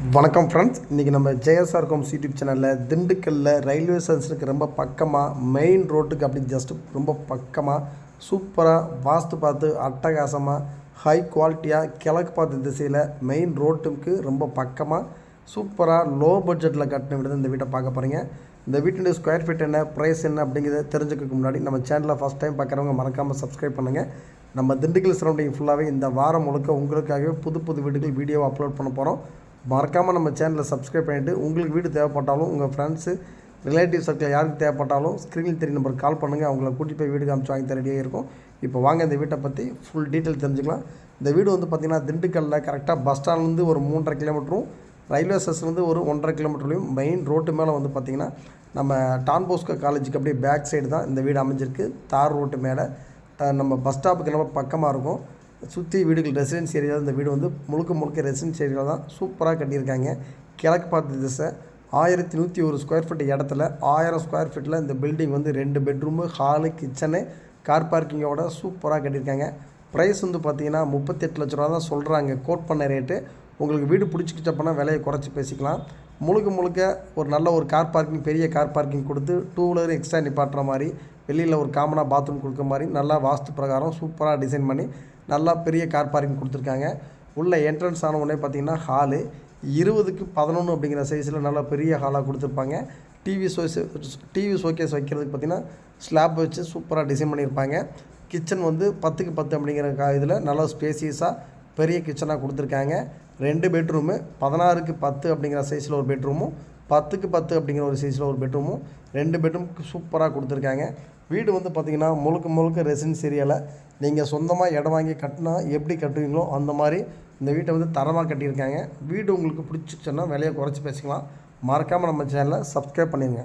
வணக்கம் ஃப்ரெண்ட்ஸ் இன்றைக்கி நம்ம ஜேஎஸ்ஆர் ஹோம்ஸ் யூடியூப் சேனலில் திண்டுக்கல்லில் ரயில்வே ஸ்டேஷனுக்கு ரொம்ப பக்கமாக மெயின் ரோட்டுக்கு அப்படி ஜஸ்ட் ரொம்ப பக்கமாக சூப்பராக வாஸ்து பார்த்து அட்டகாசமாக ஹை குவாலிட்டியாக கிழக்கு பார்த்த திசையில் மெயின் ரோட்டுக்கு ரொம்ப பக்கமாக சூப்பராக லோ பட்ஜெட்டில் கட்டின வீடு இந்த வீட்டை பார்க்க போகிறீங்க இந்த வீட்டினுடைய ஸ்கொயர் ஃபீட் என்ன ப்ரைஸ் என்ன அப்படிங்கிறத தெரிஞ்சுக்கிறதுக்கு முன்னாடி நம்ம சேனலில் ஃபஸ்ட் டைம் பார்க்குறவங்க மறக்காமல் சப்ஸ்கிரைப் பண்ணுங்கள் நம்ம திண்டுக்கல் சரௌண்டிங் ஃபுல்லாகவே இந்த வாரம் முழுக்க உங்களுக்காகவே புது புது வீடுகள் வீடியோ அப்லோட் பண்ண போகிறோம் மறக்காமல் நம்ம சேனலை சப்ஸ்கிரைப் பண்ணிவிட்டு உங்களுக்கு வீடு தேவைப்பட்டாலும் உங்கள் ஃப்ரெண்ட்ஸு ரிலேட்டிவ் சர்க்கிள் யாருக்கு தேவைப்பட்டாலும் ஸ்க்ரீனில் தெரிய நம்பருக்கு கால் பண்ணுங்கள் அவங்கள கூட்டிகிட்டு போய் வீடு காமிச்சு வாங்கி ரெடியாக இருக்கும். இப்போ வாங்க இந்த வீட்டை பற்றி ஃபுல் டீட்டெயில் தெரிஞ்சுக்கலாம். இந்த வீடு வந்து பார்த்திங்கன்னா திண்டுக்கல்லில் கரெக்டாக பஸ் ஸ்டாண்ட்லேருந்து ஒரு மூன்றரை கிலோமீட்டரும் ரயில்வே ஸ்டேஷன்லேருந்து ஒரு ஒன்றரை கிலோமீட்டர்லையும் மெயின் ரோட்டு மேலே வந்து பார்த்திங்கன்னா நம்ம டான்போஸ்கோ காலேஜுக்கு அப்படியே பேக் சைடு தான் இந்த வீடு அமைஞ்சிருக்கு. தார் ரோட்டு மேலே த- நம்ம பஸ் ஸ்டாப்புக்கு ரொம்ப பக்கமாக இருக்கும். சுற்றி வீடுகள் ரெசிடென்சி ஏரியாவில் இந்த வீடு வந்து முழுக்க முழுக்க ரெசிடென்சி ஏரியாவில் தான் சூப்பராக கட்டியிருக்காங்க. கிழக்கு பார்த்த திசை ஆயிரத்தி நூற்றி ஒரு ஸ்கொயர் ஃபீட் இடத்துல ஆயிரம் ஸ்கொயர் ஃபீட்டில் இந்த பில்டிங் வந்து ரெண்டு பெட்ரூமு ஹாலு கிச்சனு கார் பார்க்கிங்கோட சூப்பராக கட்டியிருக்காங்க. ப்ரைஸ் வந்து பார்த்திங்கன்னா முப்பத்தெட்டு லட்ச ரூபா தான் சொல்கிறாங்க கோட் பண்ண ரேட்டு உங்களுக்கு வீடு பிடிச்சிக்கிச்சப்பனா விலையை குறைச்சி பேசிக்கலாம். முழுக்க முழுக்க ஒரு நல்ல ஒரு கார் பார்க்கிங் பெரிய கார் பார்க்கிங் கொடுத்து டூ வீலர் எக்ஸ்ட்ரா நிப்பாட்டுற மாதிரி வெளியில் ஒரு காமனாக பாத்ரூம் கொடுக்குற மாதிரி நல்லா வாஸ்து பிரகாரம் சூப்பராக டிசைன் பண்ணி நல்லா பெரிய கார் பார்க்கிங் கொடுத்துருக்காங்க. உள்ளே என்ட்ரன்ஸ் ஆன உடனே பார்த்தீங்கன்னா ஹாலு இருபதுக்கு பதினொன்று அப்படிங்கிற சைஸில் நல்லா பெரிய ஹாலாக கொடுத்துருப்பாங்க. டிவி ஷோஸ் டிவி ஷோகேஸ் வைக்கிறதுக்கு பார்த்தீங்கன்னா ஸ்லாப் வச்சு சூப்பராக டிசைன் பண்ணியிருப்பாங்க. கிச்சன் வந்து பத்துக்கு பத்து அப்படிங்கிற கா இதில் நல்லா ஸ்பேசியஸாக பெரிய கிச்சனாக கொடுத்துருக்காங்க. ரெண்டு பெட்ரூமு பதினாறுக்கு பத்து அப்படிங்கிற சைஸில் ஒரு பெட்ரூமும் பத்துக்கு பத்து அப்படிங்கிற ஒரு சைஸில் ஒரு பெட்ரூமும் ரெண்டு பெட்ரூமுக்கு சூப்பராக கொடுத்துருக்காங்க. வீடு வந்து பார்த்திங்கன்னா முழுக்க முழுக்க ரெசிடென்ஸ் ஏரியாவில் நீங்கள் சொந்தமாக இடம் வாங்கி கட்டினா எப்படி கட்டுவீங்களோ அந்த மாதிரி இந்த வீட்டை வந்து தரமாக கட்டியிருக்காங்க. வீடு உங்களுக்கு பிடிச்சிச்சுன்னா விலையை குறைச்சி பேசிக்கலாம். மறக்காமல் நம்ம சேனலை சப்ஸ்கிரைப் பண்ணிடுங்க